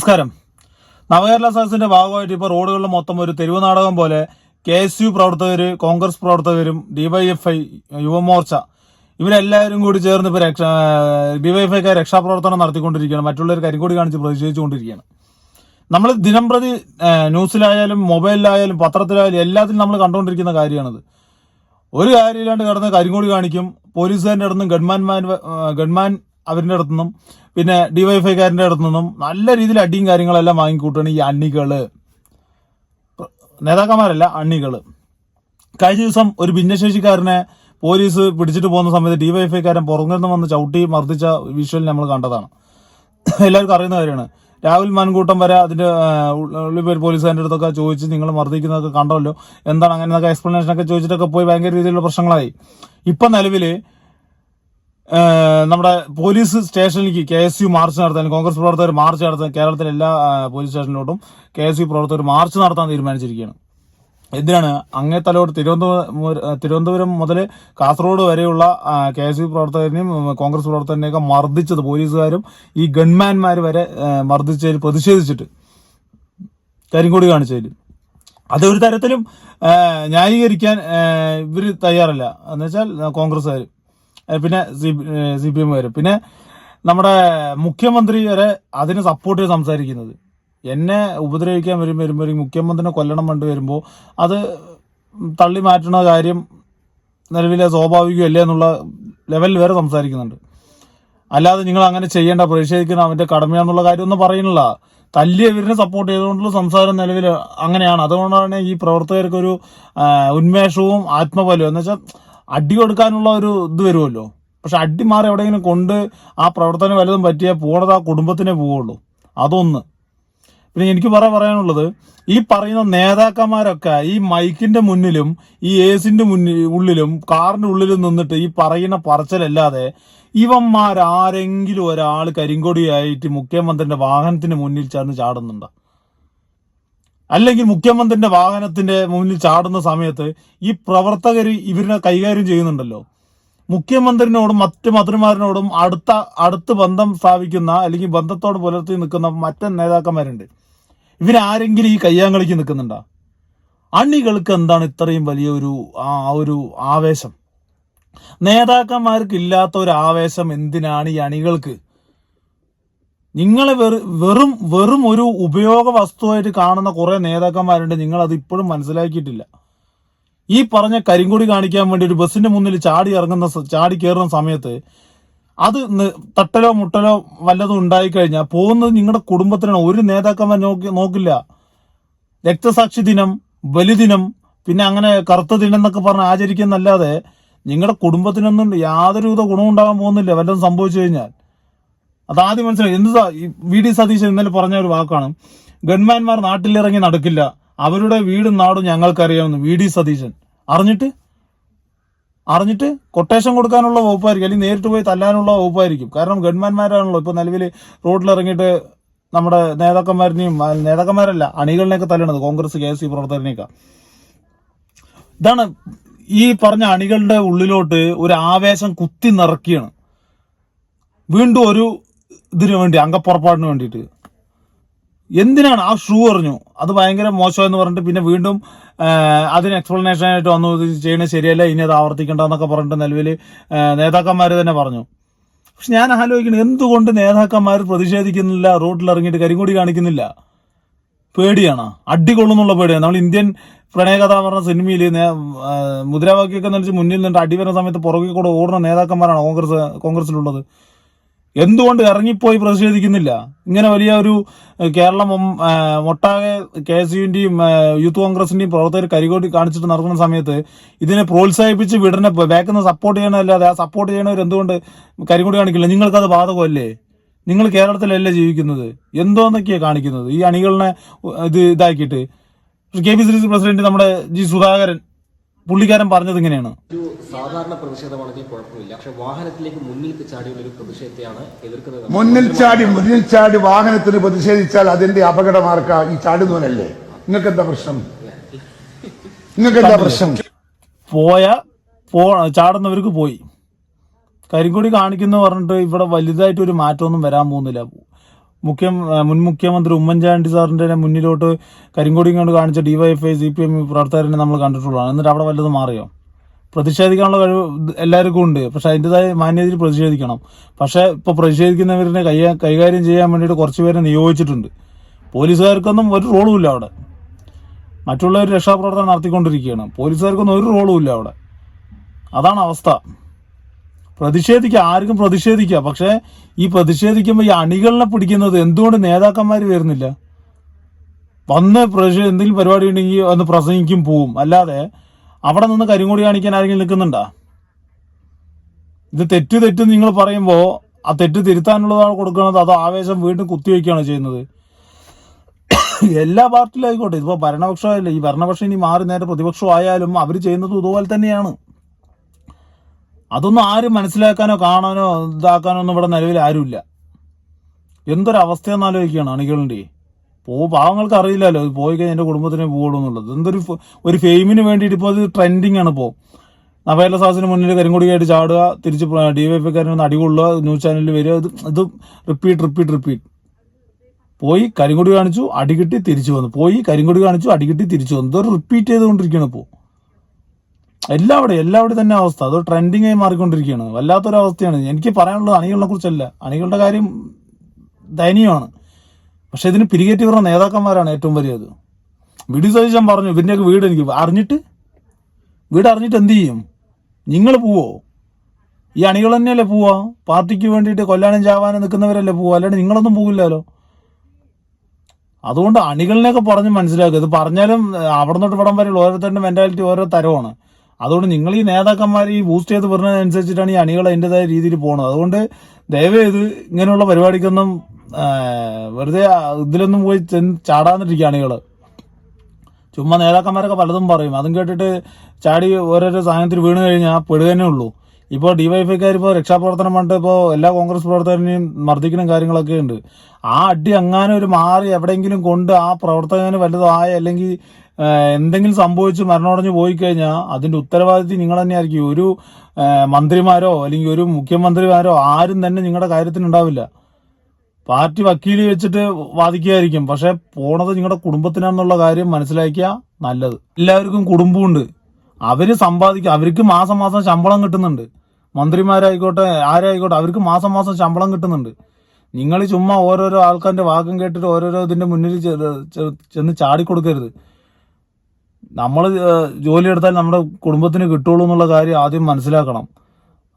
നമസ്കാരം. നവകേരള സദസ്സിന്റെ ഭാഗമായിട്ട് ഇപ്പോൾ റോഡുകളിൽ മൊത്തം ഒരു തെരുവ് നാടകം പോലെ കെ എസ് യു പ്രവർത്തകർ കോൺഗ്രസ് പ്രവർത്തകരും ഡിവൈഎഫ്ഐ യുവമോർച്ച ഇവരെല്ലാവരും കൂടി ചേർന്ന് ഇപ്പോൾ രക്ഷ ഡിവൈഎഫ്ഐക്കാർ രക്ഷാപ്രവർത്തനം നടത്തിക്കൊണ്ടിരിക്കുകയാണ്. മറ്റുള്ളവർ കരിങ്കൊടി കാണിച്ച് പ്രതിഷേധിച്ചുകൊണ്ടിരിക്കുകയാണ്. നമ്മൾ ദിനം പ്രതി ന്യൂസിലായാലും മൊബൈലിലായാലും പത്രത്തിലായാലും എല്ലാത്തിലും നമ്മൾ കണ്ടുകൊണ്ടിരിക്കുന്ന കാര്യമാണത്. ഒരു കാര്യമില്ലാണ്ട് കിടന്ന് കരിങ്കോടി കാണിക്കും പോലീസുകാരുടെ അടുത്തും ഗൺമാൻമാർ ഗൺമാൻ അവരുടെ അടുത്തു നിന്നും. പിന്നെ ഡിവൈഫൈക്കാരന്റെ അടുത്തു നിന്നും നല്ല രീതിയിൽ അടിയും കാര്യങ്ങളെല്ലാം വാങ്ങിക്കൂട്ടാണ് ഈ അണ്ണികൾ നേതാക്കന്മാരല്ല അണ്ണികൾ കഴിഞ്ഞ ദിവസം ഒരു ഭിന്നശേഷിക്കാരനെ പോലീസ് പിടിച്ചിട്ട് പോകുന്ന സമയത്ത് ഡിവൈഫൈക്കാരൻ പുറകിൽ നിന്ന് വന്ന് ചവിട്ടി മർദ്ദിച്ച വിഷ്വൽ നമ്മൾ കണ്ടതാണ്. എല്ലാവർക്കും അറിയുന്ന കാര്യമാണ്. രാഹുൽ മാൻകൂട്ടം വരെ അതിന്റെ ഉള്ളിപ്പേർ പോലീസുകാരുടെ അടുത്തൊക്കെ ചോദിച്ച് നിങ്ങൾ മർദ്ദിക്കുന്നതൊക്കെ കണ്ടല്ലോ? എന്താണ് അങ്ങനെ എന്നൊക്കെ എക്സ്പ്ലനേഷൻ ഒക്കെ ചോദിച്ചിട്ടൊക്കെ പോയി ഭയങ്കര രീതിയിലുള്ള പ്രശ്നങ്ങളായി. ഇപ്പൊ നിലവിൽ ഏഹ്, നമ്മുടെ പോലീസ് സ്റ്റേഷനിലേക്ക് കെ എസ് യു മാർച്ച് നടത്താൻ കോൺഗ്രസ് പ്രവർത്തകർ മാർച്ച് നടത്താൻ കേരളത്തിലെ എല്ലാ പോലീസ് സ്റ്റേഷനിലോട്ടും കെ എസ് യു പ്രവർത്തകർ മാർച്ച് നടത്താൻ തീരുമാനിച്ചിരിക്കുകയാണ്. എന്തിനാണ്? അങ്ങേ തലോട് തിരുവനന്തപുരം തിരുവനന്തപുരം മുതൽ കാസർഗോഡ് വരെയുള്ള കെ എസ് യു പ്രവർത്തകരെയും കോൺഗ്രസ് പ്രവർത്തകരെയൊക്കെ മർദ്ദിച്ചത് പോലീസുകാരും ഈ ഗൺമാൻമാർ വരെ മർദ്ദിച്ചതിൽ പ്രതിഷേധിച്ചിട്ട്. കരിങ്കോടി കാണിച്ചതിൽ. അത് ഒരു തരത്തിലും ന്യായീകരിക്കാൻ ഇവർ തയ്യാറല്ല. എന്നുവെച്ചാൽ കോൺഗ്രസ്സുകാർ പിന്നെ സി പി എമ്മുകാർ പിന്നെ നമ്മുടെ മുഖ്യമന്ത്രി വരെ അതിന് സപ്പോർട്ട് ചെയ്ത് സംസാരിക്കുന്നത്. എന്നെ ഉപദ്രവിക്കാൻ വരും വരുമ്പോൾ മുഖ്യമന്ത്രിനെ കൊല്ലണം വേണ്ടി വരുമ്പോൾ അത് തള്ളി മാറ്റുന്ന കാര്യം നിലവിലെ സ്വാഭാവികമല്ലേ എന്നുള്ള ലെവലിൽ വരെ സംസാരിക്കുന്നുണ്ട്. അല്ലാതെ നിങ്ങൾ അങ്ങനെ ചെയ്യേണ്ട പ്രതിഷേധിക്കണം അവന്റെ കാര്യം കാര്യമൊന്നും പറയുന്നില്ല. തല്ലിയവരിനെ സപ്പോർട്ട് ചെയ്തുകൊണ്ടുള്ള സംസാരം നിലവിൽ അങ്ങനെയാണ്. അതുകൊണ്ടാണ് ഈ പ്രവർത്തകർക്കൊരു ഉന്മേഷവും ആത്മബലവും. എന്ന് വെച്ചാൽ അടി കൊടുക്കാനുള്ള ഒരു ഇത് വരുമല്ലോ. പക്ഷെ അടി മാറി എവിടെയെങ്കിലും കൊണ്ട് ആ പ്രവർത്തനം വല്ലതും പറ്റിയാൽ പോണത് ആ കുടുംബത്തിനെ പോവുള്ളൂ. അതൊന്ന്. പിന്നെ എനിക്ക് പറ പറയാനുള്ളത് ഈ പറയുന്ന നേതാക്കന്മാരൊക്കെ ഈ മൈക്കിന്റെ മുന്നിലും ഈ ഏസിന്റെ മുന്നിൽ ഉള്ളിലും കാറിന്റെ ഉള്ളിലും നിന്നിട്ട് ഈ പറയുന്ന പറച്ചിലല്ലാതെ ഇവന്മാരാരെങ്കിലും ഒരാൾ കരിങ്കൊടിയായിട്ട് മുഖ്യമന്ത്രിന്റെ വാഹനത്തിന് മുന്നിൽ ചേർന്ന് ചാടുന്നുണ്ടോ? അല്ലെങ്കിൽ മുഖ്യമന്ത്രിന്റെ വാഹനത്തിന്റെ മുന്നിൽ ചാടുന്ന സമയത്ത് ഈ പ്രവർത്തകർ ഇവരിനെ കൈകാര്യം ചെയ്യുന്നുണ്ടല്ലോ. മുഖ്യമന്ത്രിനോടും മറ്റ് മന്ത്രിമാരിനോടും അടുത്ത അടുത്ത് ബന്ധം സ്ഥാപിക്കുന്ന അല്ലെങ്കിൽ ബന്ധത്തോട് പുലർത്തി നിൽക്കുന്ന മറ്റ് നേതാക്കന്മാരുണ്ട്. ഇവരാരെങ്കിലും ഈ കയ്യാങ്കളിക്ക് നിൽക്കുന്നുണ്ടോ? അണികൾക്ക് എന്താണ് ഇത്രയും വലിയ ഒരു ആ ഒരു ആവേശം? നേതാക്കന്മാർക്ക് ഇല്ലാത്ത ഒരു ആവേശം എന്തിനാണ് ഈ അണികൾക്ക്? നിങ്ങളെ വെറും വെറും ഒരു ഉപയോഗ വസ്തുവായിട്ട് കാണുന്ന കുറെ നേതാക്കന്മാരുണ്ട്. നിങ്ങൾ അത് ഇപ്പോഴും മനസ്സിലാക്കിയിട്ടില്ല. ഈ പറഞ്ഞ കരിങ്കൊടി കാണിക്കാൻ വേണ്ടി ഒരു ബസ്സിന്റെ മുന്നിൽ ചാടി ഇറങ്ങുന്ന ചാടി കയറുന്ന സമയത്ത് അത് തട്ടലോ മുട്ടലോ വല്ലതും ഉണ്ടായിക്കഴിഞ്ഞാൽ പോകുന്നത് നിങ്ങളുടെ കുടുംബത്തിനാണ്. ഒരു നേതാക്കന്മാർ നോക്കി നോക്കില്ല. രക്തസാക്ഷി ദിനം ബലിദിനം പിന്നെ അങ്ങനെ കറുത്ത ദിനം എന്നൊക്കെ പറഞ്ഞ് ആചരിക്കുന്നല്ലാതെ നിങ്ങളുടെ കുടുംബത്തിനൊന്നും യാതൊരുവിധ ഗുണമുണ്ടാകാൻ പോകുന്നില്ല. വല്ലതും സംഭവിച്ചു കഴിഞ്ഞാൽ. അതാദ്യം മനസ്സിലായി എന്താ ഈ വി ഡി സതീശൻ ഇന്നലെ പറഞ്ഞ ഒരു വാക്കാണ്. ഗൺമാൻമാർ നാട്ടിലിറങ്ങി നടക്കില്ല. അവരുടെ വീടും നാടും ഞങ്ങൾക്കറിയാമെന്ന് വി ഡി സതീശൻ. അറിഞ്ഞിട്ട്? അറിഞ്ഞിട്ട് കൊട്ടേഷൻ കൊടുക്കാനുള്ള വകുപ്പായിരിക്കും അല്ലെങ്കിൽ നേരിട്ട് പോയി തല്ലാനുള്ള വകുപ്പായിരിക്കും. കാരണം ഗൺമാൻമാരാണല്ലോ ഇപ്പൊ നിലവിൽ റോഡിലിറങ്ങിയിട്ട് നമ്മുടെ നേതാക്കന്മാരിനെയും നേതാക്കന്മാരല്ല അണികളിനെയൊക്കെ തല്ലണത് കോൺഗ്രസ് കെ എസ് സി ഇതാണ് ഈ പറഞ്ഞ അണികളുടെ ഉള്ളിലോട്ട് ഒരു ആവേശം കുത്തി നിറക്കിയാണ് വീണ്ടും ഒരു ഇതിനു വേണ്ടി അംഗപ്പുറപ്പാടിന് വേണ്ടിയിട്ട്. എന്തിനാണ്? ആ ഷൂ എറിഞ്ഞു. അത് ഭയങ്കര മോശം എന്ന് പറഞ്ഞിട്ട് പിന്നെ വീണ്ടും അതിന് എക്സ്പ്ലനേഷൻ ആയിട്ട് വന്നു. ഇത് ചെയ്യുന്നത് ശരിയല്ല ഇനി അത് ആവർത്തിക്കണ്ടെന്നൊക്കെ പറഞ്ഞിട്ട് നിലവിൽ നേതാക്കന്മാർ തന്നെ പറഞ്ഞു. പക്ഷെ ഞാൻ ആലോചിക്കുന്നത് എന്തുകൊണ്ട് നേതാക്കന്മാർ പ്രതിഷേധിക്കുന്നില്ല റോഡിൽ ഇറങ്ങിയിട്ട് കരിങ്കൂടി കാണിക്കുന്നില്ല? പേടിയാണ്? അടികൊള്ളുന്നുള്ള പേടിയാണ്. നമ്മൾ ഇന്ത്യൻ പ്രണയകഥ പറഞ്ഞ സിനിമയിൽ മുദ്രാവാക്യമൊക്കെ എന്ന് വെച്ച് മുന്നിൽ നിന്നിട്ട് അടി വരുന്ന സമയത്ത് പുറകെ കൂടെ ഓടുന്ന നേതാക്കന്മാരാണ് കോൺഗ്രസ് കോൺഗ്രസിലുള്ളത് എന്തുകൊണ്ട് ഇറങ്ങിപ്പോയി പ്രതിഷേധിക്കുന്നില്ല? ഇങ്ങനെ വലിയ ഒരു കേരളം ഒട്ടാകെ കെ എസ് യുവിന്റെയും യൂത്ത് കോൺഗ്രസിന്റെയും പ്രവർത്തകർ കരികോട്ടി കാണിച്ചിട്ട് നടക്കുന്ന സമയത്ത് ഇതിനെ പ്രോത്സാഹിപ്പിച്ച് വിടനെ ബാക്കിൽ നിന്ന് സപ്പോർട്ട് ചെയ്യണമല്ലാതെ ആ സപ്പോർട്ട് ചെയ്യണവർ എന്തുകൊണ്ട് കരികോടി കാണിക്കില്ല? നിങ്ങൾക്കത് ബാധകമല്ലേ? നിങ്ങൾ കേരളത്തിലല്ലേ ജീവിക്കുന്നത്? എന്തോന്നൊക്കെയാണ് കാണിക്കുന്നത്? ഈ അണികളിനെ ഇത് ഇതാക്കിയിട്ട്. K P C C president നമ്മുടെ ജി സുധാകരൻ പുള്ളിക്കാരൻ പറഞ്ഞത് ഇങ്ങനെയാണ്. ഒരു സാധാരണ പ്രതിഷേധമാണെങ്കിൽ കുഴപ്പമില്ല. പക്ഷെ വാഹനത്തിലേക്ക് മുന്നിൽ ചാടിയുള്ള ഒരു പ്രതിഷേധത്തെയാണ് എതിർക്കുന്നത്. മുന്നിൽ ചാടി മുന്നിൽ ചാടി വാഹനത്തിന് പ്രതിഷേധിച്ചാൽ അതിന്റെ അപകടമാർക്ക ഈ ചാടുന്നവനല്ലേ? നിങ്ങൾക്ക് എന്താ പ്രശ്നം? നിങ്ങൾക്ക് എന്താ പ്രശ്നം? പോയ പോ ചാടുന്നവർക്ക് പോയി. കരിങ്കൊടി കാണിക്കുന്നു പറഞ്ഞിട്ട് ഇവിടെ വലുതായിട്ട് ഒരു മാറ്റമൊന്നും വരാൻ പോകുന്നില്ല. മുഖ്യ മുൻ മുഖ്യമന്ത്രി ഉമ്മൻചാണ്ടി സാറിന്റെ മുന്നിലോട്ട് കരിങ്കൊടി കൊണ്ട് കാണിച്ച ഡിവൈഎഫ്ഐ സി പി എം പ്രവർത്തകരെ നമ്മൾ കണ്ടിട്ടുള്ളതാണ്. എന്നിട്ട് അവിടെ വല്ലതും മാറിയോ? പ്രതിഷേധിക്കാനുള്ള കഴിവ് എല്ലാവർക്കും ഉണ്ട്. പക്ഷെ അതിന്റെതായ മാന്യതയിൽ പ്രതിഷേധിക്കണം. പക്ഷെ ഇപ്പൊ പ്രതിഷേധിക്കുന്നവരിനെ കൈ കൈകാര്യം ചെയ്യാൻ വേണ്ടിയിട്ട് കുറച്ച് പേരെ നിയോഗിച്ചിട്ടുണ്ട്. പോലീസുകാർക്കൊന്നും ഒരു റോളും ഇല്ല അവിടെ. മറ്റുള്ളവർ രക്ഷാപ്രവർത്തനം നടത്തിക്കൊണ്ടിരിക്കുകയാണ്. പോലീസുകാർക്കൊന്നും ഒരു റോളും ഇല്ല അവിടെ. അതാണ് അവസ്ഥ. പ്രതിഷേധിക്കുക ആർക്കും പ്രതിഷേധിക്കുക. പക്ഷേ ഈ പ്രതിഷേധിക്കുമ്പോൾ ഈ അണികളിനെ പിടിക്കുന്നത് എന്തുകൊണ്ട് നേതാക്കന്മാർ വരുന്നില്ല? വന്ന് എന്തെങ്കിലും പരിപാടി ഉണ്ടെങ്കിൽ ഒന്ന് പ്രസംഗിക്കും പോവും. അല്ലാതെ അവിടെ നിന്ന് കരിങ്കൊടി കാണിക്കാൻ ആരെങ്കിലും നിൽക്കുന്നുണ്ടാ? ഇത് തെറ്റ് തെറ്റ് നിങ്ങൾ പറയുമ്പോൾ ആ തെറ്റ് തിരുത്താനുള്ളതാണ് കൊടുക്കുന്നത് അത് ആവേശം വീണ്ടും കുത്തിവെക്കുകയാണ് ചെയ്യുന്നത്? എല്ലാ പാർട്ടിയിലും ആയിക്കോട്ടെ. ഇതിപ്പോ ഭരണപക്ഷമല്ല? ഈ ഭരണപക്ഷം ഇനി മാറി നേരെ പ്രതിപക്ഷമായാലും അവർ ചെയ്യുന്നത് ഇതുപോലെ തന്നെയാണ്. അതൊന്നും ആരും മനസ്സിലാക്കാനോ കാണാനോ ഇതാക്കാനോ ഒന്നും ഇവിടെ നിലവിൽ ആരുമില്ല. എന്തൊരവസ്ഥയെന്ന് ആലോചിക്കുകയാണ് അണികളുടെ. പോ പാവങ്ങൾക്ക് അറിയില്ലല്ലോ. പോയി കഴിഞ്ഞാൽ എന്റെ കുടുംബത്തിനെ പോകുള്ളൂ എന്നുള്ളത്. എന്തൊരു ഒരു ഫെയിമിന് വേണ്ടിയിട്ട് ഇപ്പോൾ അത് ട്രെൻഡിങ് ആണ് ഇപ്പോൾ. നവേല സാസിന് മുന്നിൽ കരിങ്കൊടിയായിട്ട് ചാടുക തിരിച്ച് ഡി വൈ ഡിവൈഎഫ്ഐക്കാരൻ ഒന്ന് അടികൊള്ളുക ന്യൂസ് ചാനലിൽ വരിക ഇത് ഇത് റിപ്പീറ്റ് റിപ്പീറ്റ് റിപ്പീറ്റ് പോയി കരിങ്കൊടി കാണിച്ചു അടികിട്ടി തിരിച്ചു വന്നു. പോയി കരിങ്കൊടി കാണിച്ചു അടികിട്ടി തിരിച്ചു വന്നു. ഇതൊരു റിപ്പീറ്റ് ചെയ്തുകൊണ്ടിരിക്കുകയാണ് ഇപ്പോൾ. എല്ലാവിടെ എല്ലാവിടെ തന്നെ അവസ്ഥ. അത് ട്രെൻഡിങ് ആയി മാറിക്കൊണ്ടിരിക്കുകയാണ്. വല്ലാത്തൊരു അവസ്ഥയാണ് എനിക്ക് പറയാനുള്ളത് അണികളെ കുറിച്ചല്ല. അണികളുടെ കാര്യം ദയനീയമാണ്. പക്ഷെ ഇതിന് പിരികേറ്റി വരുന്ന നേതാക്കന്മാരാണ് ഏറ്റവും വലിയത്. വിടി സതീശൻ പറഞ്ഞു ഇവന്റെയൊക്കെ വീട് എനിക്ക് അറിഞ്ഞിട്ട് വീട് അറിഞ്ഞിട്ട് എന്ത് ചെയ്യും? നിങ്ങൾ പോവോ? ഈ അണികൾ തന്നെയല്ലേ പോവാ പാർട്ടിക്ക് വേണ്ടിയിട്ട് കൊല്ലാനും ചാവാനും നിൽക്കുന്നവരല്ലേ പോവാ അല്ലാണ്ട് നിങ്ങളൊന്നും പോകില്ലല്ലോ അതുകൊണ്ട് അണികളിനെയൊക്കെ പറഞ്ഞ് മനസ്സിലാക്കുക. ഇത് പറഞ്ഞാലും അവിടെ നിന്നോട്ട് ഇവിടം വരെയുള്ള ഓരോരുത്തരുടെ മെന്റാലിറ്റി ഓരോ തരമാണ്. അതുകൊണ്ട് നിങ്ങൾ ഈ നേതാക്കന്മാർ ഈ ബൂസ്റ്റ് ചെയ്ത് പറഞ്ഞതനുസരിച്ചിട്ടാണ് ഈ അണികൾ അതിന്റെതായ രീതിയിൽ പോകുന്നത് അതുകൊണ്ട് ദയവേത് ഇങ്ങനെയുള്ള പരിപാടിക്കൊന്നും വെറുതെ ഇതിലൊന്നും പോയി ചാടാന്നിരിക്കുക അണികൾ ചുമ്മാ നേതാക്കന്മാരൊക്കെ പലതും പറയും. അതും കേട്ടിട്ട് ചാടി ഓരോരോ സാധനത്തിൽ വീണ് കഴിഞ്ഞാൽ പെടുക തന്നെ ഉള്ളൂ. ഇപ്പോൾ ഡിവൈഎഫ്ഐക്കാർ ഇപ്പോൾ രക്ഷാപ്രവർത്തനം പണ്ട് ഇപ്പോൾ എല്ലാ കോൺഗ്രസ് പ്രവർത്തകരെയും മർദ്ദിക്കണം കാര്യങ്ങളൊക്കെ ഉണ്ട്. ആ അടി അങ്ങനെ ഒരു മാറി എവിടെയെങ്കിലും കൊണ്ട് ആ പ്രവർത്തകന് വലുതായ അല്ലെങ്കിൽ എന്തെങ്കിലും സംഭവിച്ച് മരണമടഞ്ഞു പോയി കഴിഞ്ഞാൽ അതിന്റെ ഉത്തരവാദിത്വം നിങ്ങൾ തന്നെയായിരിക്കും ഒരു മന്ത്രിമാരോ അല്ലെങ്കിൽ ഒരു മുഖ്യമന്ത്രിമാരോ ആരും തന്നെ നിങ്ങളുടെ കാര്യത്തിന് ഉണ്ടാവില്ല. പാർട്ടി വക്കീൽ വെച്ചിട്ട് വാദിക്കുകയായിരിക്കും. പക്ഷെ പോണത് നിങ്ങളുടെ കുടുംബത്തിനാണെന്നുള്ള കാര്യം മനസ്സിലാക്കിയ നല്ലത്. എല്ലാവർക്കും കുടുംബമുണ്ട്. അവർ സമ്പാദിക്കുക അവർക്ക് മാസം മാസം ശമ്പളം കിട്ടുന്നുണ്ട്. മന്ത്രിമാരായിക്കോട്ടെ ആരായിക്കോട്ടെ അവർക്ക് മാസം മാസം ശമ്പളം കിട്ടുന്നുണ്ട്. നിങ്ങൾ ചുമ്മാ ഓരോരോ ആൾക്കാരുടെ വാക്കും കേട്ടിട്ട് ഓരോരോ ഇതിന്റെ മുന്നിൽ ചെന്ന് ചാടിക്കൊടുക്കരുത്. നമ്മൾ ജോലി എടുത്താൽ നമ്മുടെ കുടുംബത്തിന് കിട്ടുള്ളൂ എന്നുള്ള കാര്യം ആദ്യം മനസ്സിലാക്കണം.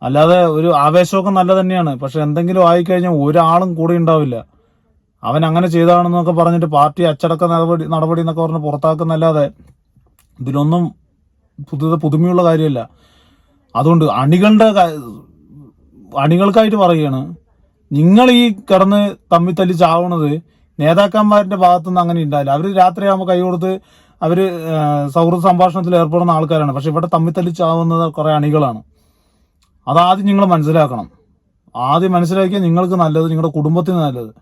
അല്ലാതെ ഒരു ആവേശമൊക്കെ നല്ല തന്നെയാണ്. പക്ഷെ എന്തെങ്കിലും ആയിക്കഴിഞ്ഞാൽ ഒരാളും കൂടെ ഉണ്ടാവില്ല. അവൻ അങ്ങനെ ചെയ്താണെന്നൊക്കെ പറഞ്ഞിട്ട് പാർട്ടി അച്ചടക്ക നടപടി നടപടി എന്നൊക്കെ പറഞ്ഞ് പുറത്താക്കുന്നല്ലാതെ ഇതിലൊന്നും പുതിയ പുതുമയുള്ള കാര്യമല്ല. അതുകൊണ്ട് അണികളുടെ അണികൾക്കായിട്ട് പറയുകയാണ് നിങ്ങൾ ഈ കിടന്ന് തമ്മിൽ തല്ലി ചാവണത് നേതാക്കന്മാരുടെ ഭാഗത്തുനിന്ന് അങ്ങനെ ഉണ്ടാവില്ല. അവർ രാത്രിയാകുമ്പോൾ കൈ കൊടുത്ത് അവർ സൗഹൃദ സംഭാഷണത്തിൽ ഏർപ്പെടുന്ന ആൾക്കാരാണ്. പക്ഷെ ഇവിടെ തമ്മിൽ തല്ലിച്ചാവുന്നത് കുറെ അണികളാണ്. അതാദ്യം നിങ്ങൾ മനസ്സിലാക്കണം. ആദ്യം മനസ്സിലാക്കിയാൽ നിങ്ങൾക്ക് നല്ലത് നിങ്ങളുടെ കുടുംബത്തിന് നല്ലത്.